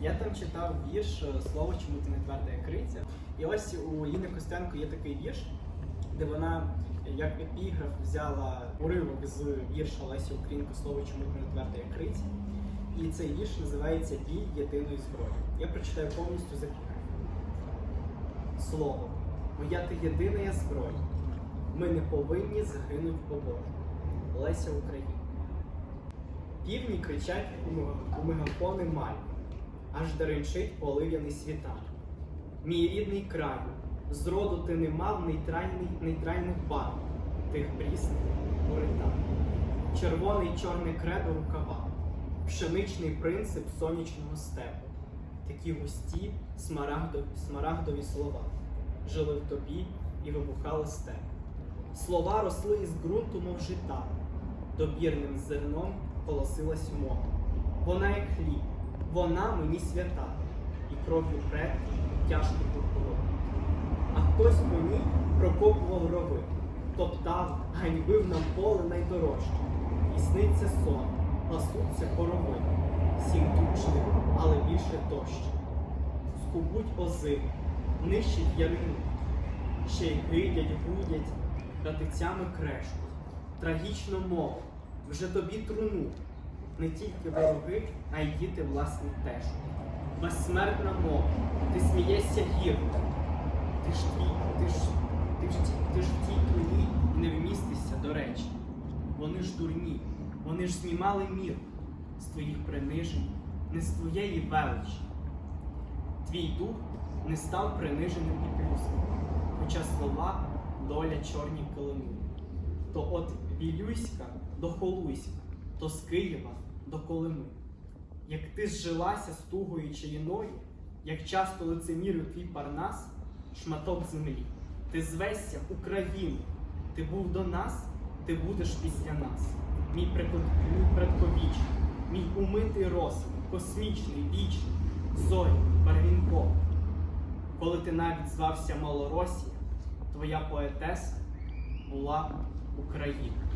Я там читав вірш е, Слово, чому ти не тверда криця. І ось у Ліни Костенко є такий вірш, де вона як епіграф взяла уривок з вірша Лесі Українко Слово, чому ти не тверда криця. І цей вірш називається Бій єдиної зброї. Я прочитаю повністю з епіграфу. Слово, моя ти єдина зброя. Ми не повинні загинуть по Божу. Леся Українка. Півні кричать у мега- у мегафони май, аж деренчить полив'яний світанок. Мій рідний краю, зроду ти не мав нейтральний, нейтральних барв, тих брісних горитан. Червоний чорне кредо рукава, пшеничний принцип сонячного степу. Такі густі смарагдові, смарагдові слова жили в тобі і вибухали степ. Слова росли із ґрунту, мов жита, добірним зерном колосилась мова. Вона як хліб, вона мені свята, і кров'ю предків тяжко пурпурова. А хтось ній прокопував рови, топтав, ганьбив нам поле найдорожче. І сниться сон, пасуться корови, сім тучних, але більше дощ. Скубуть озими, нищить ярину, ще й гидять, гудять, ратицями крештуть. Трагічно мов, вже тобі труну, не тільки вороги, а й діти власні теж. Безсмертна мова, ти смієшся гірко. Ти ж твій, ти ж, ти ж, ти ж тій труні не вмістишся до речі. Вони ж дурні, вони ж знімали мір з твоїх принижень, не з твоєї величі. Твій дух не став приниженим і плюском, хоча слова доля чорні килими. То от Вілюйська до Холуйська, то з Києва до Колими. Як ти зжилася з тугою чаїною, як часто лицемірив твій парнас, шматок землі, ти звешся Україну, ти був до нас, ти будеш після нас. Мій предковічний, мій умитий розум, космічний, вічний, зорі, барвінковий. Коли ти навіть звався Малоросія, твоя поетеса була Україна.